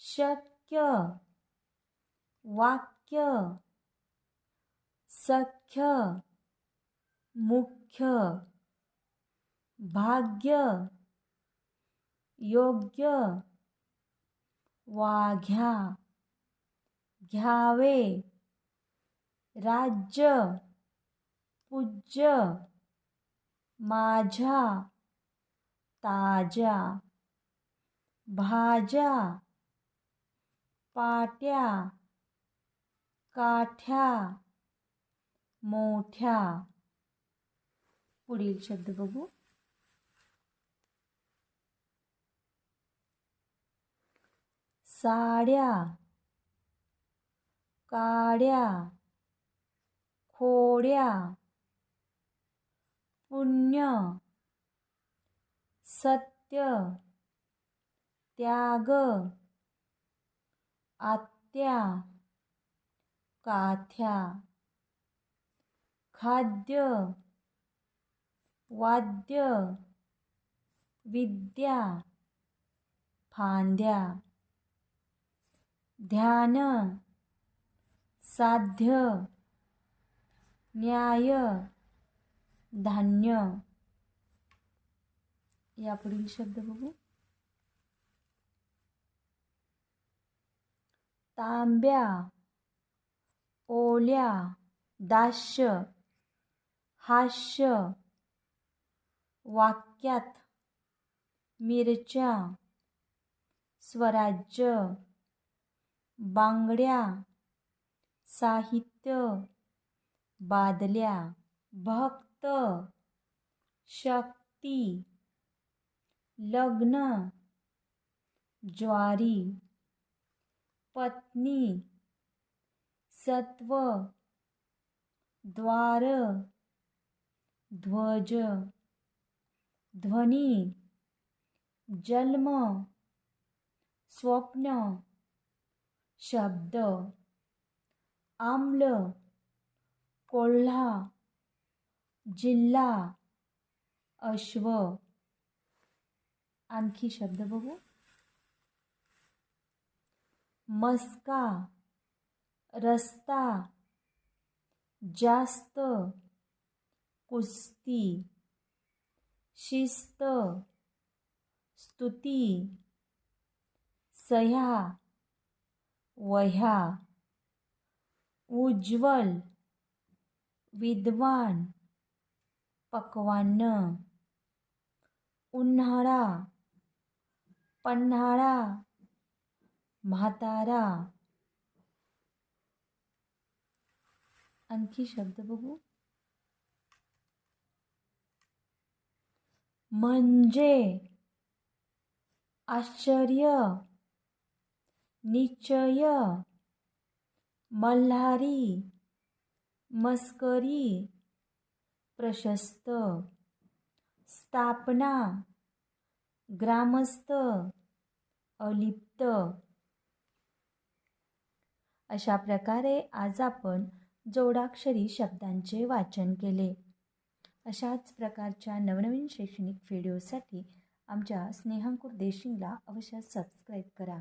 शक्य वाक्य सख्य मुख्य भाग्य योग्य वाघ्या घ्यावे राज्य पूज्य माझ्या ताज्या भाज्या पाट्या काठ्या मोठ्या. पुढील शब्द बघू. साड्या काड्या खोड्या. पुण्य सत्य. त्याग. आत्या काथ्या खाद्य वाद्य विद्या फांद्या ध्यान साध्य न्याय धान्य. यापुढील शब्द बघू. तांब्या ओल्या दास्य हास्य वाक्यात मिरच्या स्वराज्य बांगड्या साहित्य बादल्या भक्त शक्ती लग्न ज्वारी पत्नी। सत्व। द्वार। ध्वज। ध्वनी। जन्म। स्वप्न। शब्द। आम्ल। कोल्हा। जिल्हा। अश्व। आणखी शब्द बघू? मस्का रस्ता जास्त कुस्ती शिस्त स्तुती सह्या वह्या उज्ज्वल विद्वान पक्वान्न उन्हाळा पन्हाळा म्हातारा. आणखी शब्द बघू. म्हणजे. आश्चर्य. निश्चय. मल्हारी. मस्करी. प्रशस्त. स्थापना. ग्रामस्थ. अलिप्त. अशा प्रकारे आज आपण जोडाक्षरी शब्दांचे वाचन केले. अशाच प्रकारच्या नवनवीन शैक्षणिक व्हिडिओसाठी आमच्या स्नेहांकुर देशिंगला अवश्य सबस्क्राईब करा.